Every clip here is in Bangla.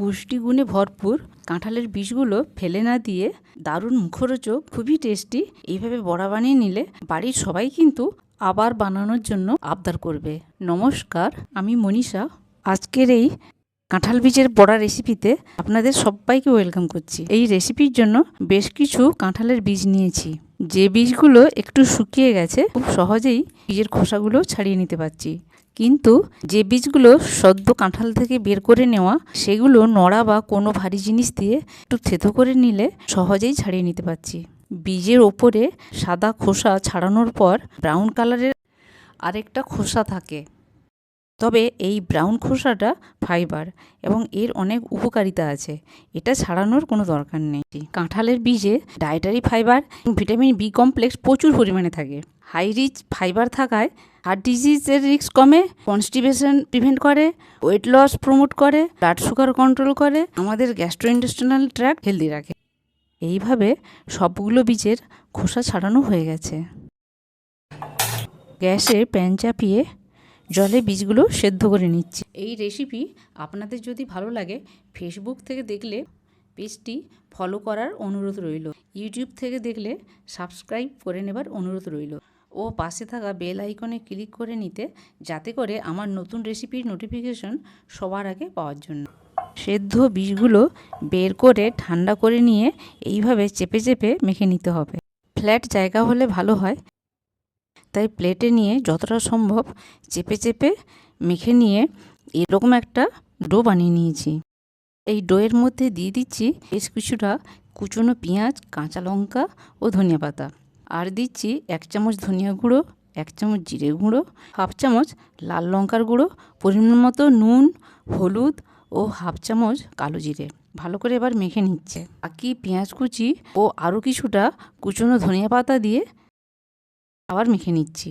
পুষ্টিগুণে ভরপুর কাঁঠালের বীজগুলো ফেলে না দিয়ে দারুণ মুখরোচক, খুবই টেস্টি, এইভাবে বড়া বানিয়ে নিলে বাড়ির সবাই কিন্তু আবার বানানোর জন্য আবদার করবে। নমস্কার, আমি মনীষা। আজকের এই কাঁঠাল বীজের বড়া রেসিপিতে আপনাদের সবাইকে ওয়েলকাম করছি। এই রেসিপির জন্য বেশ কিছু কাঁঠালের বীজ নিয়েছি। যে বীজগুলো একটু শুকিয়ে গেছে, খুব সহজেই বীজের খোসাগুলো ছাড়িয়ে নিতে পারছি। কিন্তু যে বীজগুলো সদ্য কাঁঠাল থেকে বের করে নেওয়া, সেগুলো নড়া বা কোনো ভারী জিনিস দিয়ে একটু থেতো করে নিলে সহজেই ছাড়িয়ে নিতে পারছি। বীজের ওপরে সাদা খোসা ছাড়ানোর পর ব্রাউন কালারের আরেকটা খোসা থাকে। তবে এই ব্রাউন খোসাটা ফাইবার এবং এর অনেক উপকারিতা আছে। এটা ছাড়ানোর কোনো দরকার নেই। কাঁঠালের বীজে dietary fibre vitamin B complex প্রচুর পরিমাণে থাকে। হাই রিচ ফাইবার থাকায় হার্ট ডিজিজের রিস্ক কমে, কনস্টিপেশন প্রিভেন্ট করে ওয়েট লস প্রমোট করে ব্লাড সুগার কন্ট্রোল করে, আমাদের গ্যাস্ট্রোইন্টেস্টিনাল ট্র্যাক হেলদি রাখে। এইভাবে সবগুলো বীজের খোসা ছাড়ানো হয়ে গেছে। গ্যাসে প্যান চাপিয়ে জলে বীজগুলো সেদ্ধ করে নিচ্ছি। এই রেসিপি আপনাদের যদি ভালো লাগে ফেসবুক থেকে দেখলে পেজটি ফলো করার অনুরোধ রইল। ইউটিউব থেকে দেখলে সাবস্ক্রাইব করে নেবার অনুরোধ রইল। ও পাশে থাকা বেল আইকনে ক্লিক করে নিতে, যাতে করে আমার নতুন রেসিপির নোটিফিকেশন সবার আগে পাওয়ার জন্য। সেদ্ধ বীজগুলো বের করে ঠান্ডা করে নিয়ে এইভাবে চেপে চেপে মেখে নিতে হবে। ফ্ল্যাট জায়গা হলে ভালো হয়। তাই প্লেটে নিয়ে যতটা সম্ভব চেপে চেপে মেখে নিয়ে এরকম একটা ডো বানিয়ে নিয়েছি। এই ডোয়ের মধ্যে দিয়ে দিচ্ছি বেশ কিছুটা কুচনো পেঁয়াজ, কাঁচা লঙ্কা ও ধনিয়া পাতা। আর দিচ্ছি এক চামচ ধনিয়া গুঁড়ো, এক চামচ জিরে গুঁড়ো, হাফ চামচ লাল লঙ্কার গুঁড়ো, পরিমাণ মতো নুন, হলুদ ও হাফ চামচ কালো জিরে। ভালো করে এবার মেখে নিচ্ছে। বাকি পেঁয়াজ কুচি ও আরও কিছুটা কুচনো ধনিয়া পাতা দিয়ে আবার মেখে নিচ্ছি।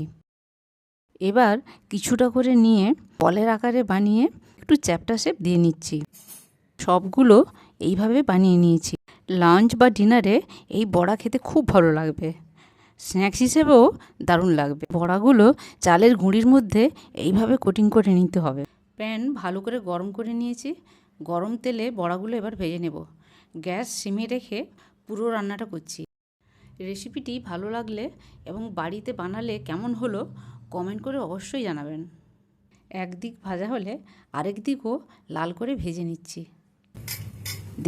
এবার কিছুটা করে নিয়ে বলের আকারে বানিয়ে একটু চ্যাপটা শেপ দিয়ে নিচ্ছি। সবগুলো এইভাবে বানিয়ে নিয়েছি। লাঞ্চ বা ডিনারে এই বড়া খেতে খুব ভালো লাগবে। স্ন্যাক্স হিসেবেও দারুণ লাগবে। বড়াগুলো চালের গুঁড়ির মধ্যে এইভাবে কোটিং করে নিতে হবে। প্যান ভালো করে গরম করে নিয়েছি। গরম তেলে বড়াগুলো এবার ভেজে নেব। গ্যাস সিমে রেখে পুরো রান্নাটা করছি। রেসিপিটি ভালো লাগলে এবং বাড়িতে বানালে কেমন হলো কমেন্ট করে অবশ্যই জানাবেন। একদিক ভাজা হলে আরেক দিকও লাল করে ভেজে নিচ্ছি।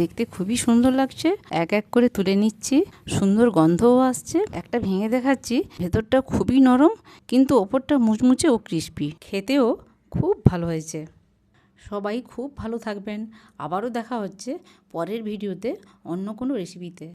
দেখতে খুবই সুন্দর লাগছে। এক এক করে তুলে নিচ্ছি। সুন্দর গন্ধও আসছে। একটা ভেঙে দেখাচ্ছি। ভেতরটা খুবই নরম, কিন্তু ওপরটা মুচমুচে ও ক্রিস্পি। খেতেও খুব ভালো হয়েছে। সবাই খুব ভালো থাকবেন। আবারও দেখা হচ্ছে পরের ভিডিওতে অন্য কোনো রেসিপিতে